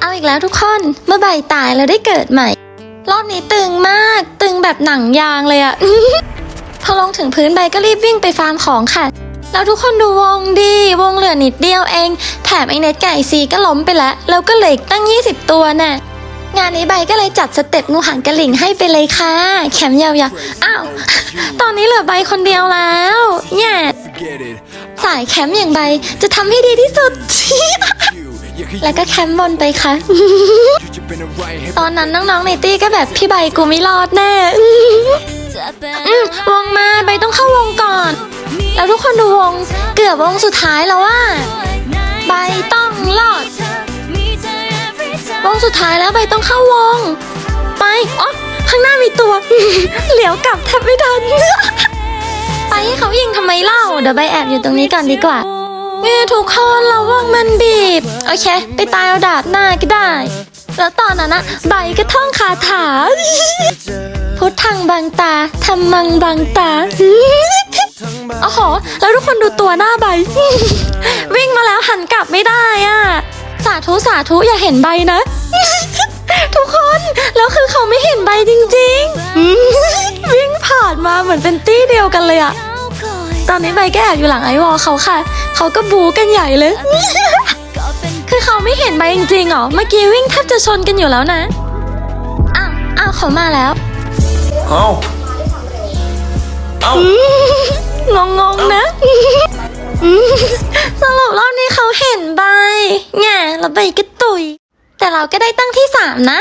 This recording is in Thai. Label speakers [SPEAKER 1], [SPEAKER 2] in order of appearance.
[SPEAKER 1] เอาอีกแล้วทุกคน เมื่อใบตายแล้วได้เกิดใหม่ รอบนี้ตึงมาก ตึงแบบหนังยางเลยอะ พอลงถึงพื้นใบก็รีบวิ่งไปฟาร์มของค่ะ แล้วทุกคนดูวงดี วงเหลือนิดเดียวเอง แถมไอเน็ตไก่ซีก็ล้มไปแล้ว แล้วก็เหลืออีกตั้ง 20 ตัวน่ะ งานนี้ใบก็เลยจัดสเต็ปงูหางกระหลิ่งให้ไปเลยค่ะแคมยาวๆ อ้าว ตอนนี้เหลือใบคนเดียวแล้วแง่
[SPEAKER 2] Forget it.
[SPEAKER 1] สายแคมป์อย่างใบจะทำให้ดีที่สุด
[SPEAKER 2] You, you can
[SPEAKER 1] แล้วก็แคมป์บนไปค่ะ
[SPEAKER 2] jump in the right hip.
[SPEAKER 1] ตอนนั้นน้องๆในตี้ก็แบบพี่ใบกูไม่รอดแน่อืมวงมาใบต้องเข้าวงก่อน แล้วทุกคนดูวงเกือบวงสุดท้ายแล้วว่าใบต้องรอด วงสุดท้ายแล้วใบต้องเข้าวง ไปอ๋อข้างหน้ามีตัว เหลียวกลับแทบไม่ทัน ไปให้เขายิงทำไมเล่า เดี๋ยวใบแอบอยู่ตรงนี้ก่อนดีกว่า เนี่ยทุกคนเราวงมันบีบ โอเค ไปตายเอาดาบหน้าก็ได้ แล้วตอนนั้นนะใบก็ท่องคาถา พุทธังบังตาธรรมังบังตาโอ้โหแล้วทุกคนดูตัวหน้าใบ วิ่งมาแล้วหันกลับไม่ได้อะ สาธุสาธุอย่าเห็นใบนะ ทุกคนแล้วคือเขาไม่เห็นใบจริงๆ วิ่งผ่านมาเหมือนเป็นตี้เดียวกันเลยอะ ตอนนี้ใบก็แอบอยู่หลังไอวอลเขาค่ะ เขาก็บูกันใหญ่เลย คือเขาไม่เห็นใบจริงๆเหรอ เมื่อกี้วิ่งแทบจะชนกันอยู่แล้วนะ อ้าวอ้าวเขามาแล้ว
[SPEAKER 3] เอ้าเอ้า
[SPEAKER 1] งงๆนะสรุปรอบนี้เขาเห็นใบแง่แล้วใบก็ตุย แต่เราก็ได้ตั้งที่สามนะ